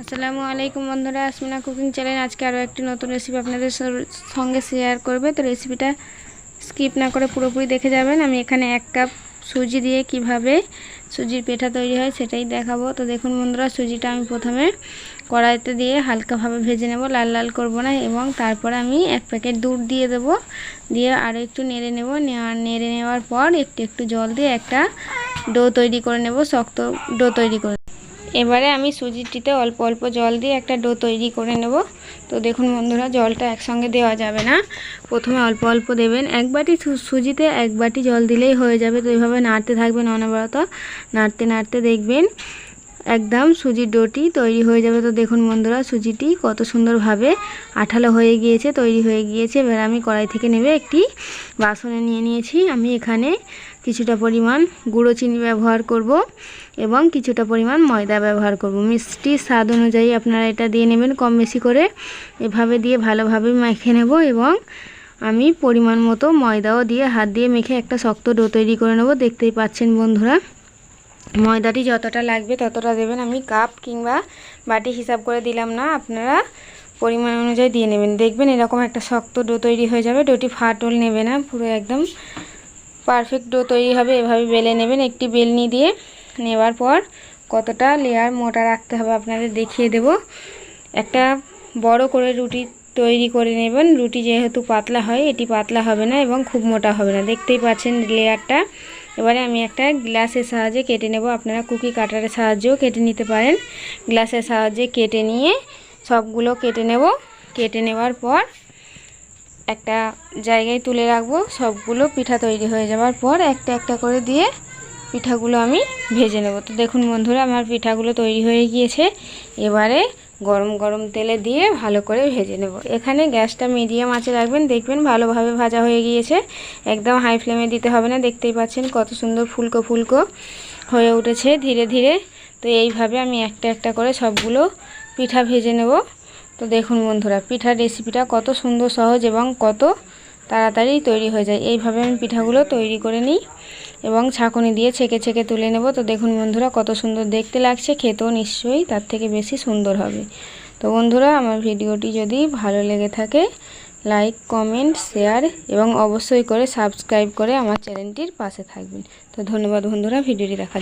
আসসালামু আলাইকুম বন্ধুরা, আসমিনা কুকিং চ্যানেল। আজকে আরও একটি নতুন রেসিপি আপনাদের সঙ্গে শেয়ার করবে। তো রেসিপিটা স্কিপ না করে পুরোপুরি দেখে যাবেন। আমি এখানে এক কাপ সুজি দিয়ে কীভাবে সুজির পেঠা তৈরি হয় সেটাই দেখাবো। তো দেখুন বন্ধুরা, সুজিটা আমি প্রথমে কড়াইতে দিয়ে হালকাভাবে ভেজে নেব, লাল লাল করব না, এবং তারপরে আমি এক প্যাকেট দুধ দিয়ে দেবো। দিয়ে আরও একটু নেড়ে নেব। নেড়ে নেওয়ার পর একটু একটু জল দিয়ে একটা ডো তৈরি করে নেব, শক্ত ডো তৈরি করে এবারে আমি সুজিটিতে অল্প অল্প জল দিয়ে একটা ডো তৈরি করে নেব। তো দেখুন বন্ধুরা, জলটা একসঙ্গে দেওয়া যাবে না। প্রথমে অল্প অল্প দেবেন। এক বাটি সুজিতে এক বাটি জল দিলেই হয়ে যাবে। তো এইভাবে নাড়তে থাকবেন অনবরত। নাড়তে নাড়তে দেখবেন একদম সুজির ডোটি তৈরি হয়ে যাবে। তো দেখুন বন্ধুরা, সুজিটি কত সুন্দরভাবে আঠালো হয়ে গিয়েছে, তৈরি হয়ে গিয়েছে। এবার আমি কড়াই থেকে নেবে একটি বাসনে নিয়ে নিয়েছি। আমি এখানে কিছুটা পরিমাণ গুঁড়ো চিনি ব্যবহার করব এবং কিছুটা পরিমাণ ময়দা ব্যবহার করব। মিষ্টি স্বাদ অনুযায়ী আপনারা এটা দিয়ে নেবেন কম বেশি করে। এভাবে দিয়ে ভালোভাবে মেখে নেব এবং আমি পরিমাণ মতো ময়দাও দিয়ে হাত দিয়ে মেখে একটা শক্ত ডো তৈরি করে নেব। দেখতেই পাচ্ছেন বন্ধুরা। ময়দাটি যতটা লাগবে ততটা দেবেন। আমি কাপ কিংবা বাটি হিসাব করে দিলাম না, আপনারা পরিমাণ অনুযায়ী দিয়ে নেবেন। দেখবেন এরকম একটা শক্ত ডো তৈরি হয়ে যাবে, ডোটি ফাটল নেবে না, পুরো একদম পারফেক্ট ডো তৈরি হবে, এভাবে বেলে নেবেন একটি বেলনি দিয়ে। নেবার পর কতটা লেয়ার মোটা রাখতে হবে আপনাদের দেখিয়ে দেব। একটা বড় করে রুটি তৈরি করে নেবেন। রুটি যেহেতু পাতলা হয়, এটি পাতলা হবে না এবং খুব মোটা হবে না। দেখতেই পাচ্ছেন লেয়ারটা। এবারে আমি একটা গ্লাসের সাহায্যে কেটে নেব। আপনারা কুকি কাটারের সাহায্যেও কেটে নিতে পারেন। গ্লাসের সাহায্যে কেটে নিয়ে সবগুলো কেটে নেব। কেটে নেওয়ার পর একটা জায়গায় তুলে রাখব। সবগুলো পিঠা তৈরি হয়ে যাওয়ার পর একটা একটা করে দিয়ে পিঠাগুলো আমি ভেজে নেব। তো দেখুন বন্ধুরা, আমার পিঠাগুলো তৈরি হয়ে গিয়েছে। এবারে গরম গরম তেলে দিয়ে ভালো করে ভেজে নেব। এখানে গ্যাসটা মিডিয়াম আঁচে রাখবেন, দেখবেন ভালোভাবে ভাজা হয়ে গিয়েছে। একদম হাই ফ্লেমে দিতে হবে না, দেখতেই পাচ্ছেন কত সুন্দর ফুলকো ফুলকো হয়ে উঠেছে ধীরে ধীরে। তো এইভাবে আমি একটা একটা করে সবগুলো পিঠা ভেজে নেব। তো দেখুন বন্ধুরা, পিঠার রেসিপিটা কত সুন্দর সহজ এবং কত তাড়াতাড়ি তৈরি হয়ে যায়। এইভাবে আমি পিঠাগুলো তৈরি করে নিই। এবং ছাঁকুনি দিয়ে ছেঁকে ছেঁকে তুলে নেব। তো দেখুন বন্ধুরা, কত সুন্দর দেখতে লাগছে, খেতেও নিশ্চয়ই তার থেকে বেশি সুন্দর হবে। তো বন্ধুরা, আমার ভিডিওটি যদি ভালো লেগে থাকে, লাইক, কমেন্ট, শেয়ার এবং অবশ্যই করে সাবস্ক্রাইব করে আমার চ্যানেলটির পাশে থাকবেন। তো ধন্যবাদ বন্ধুরা, ভিডিওটি দেখার।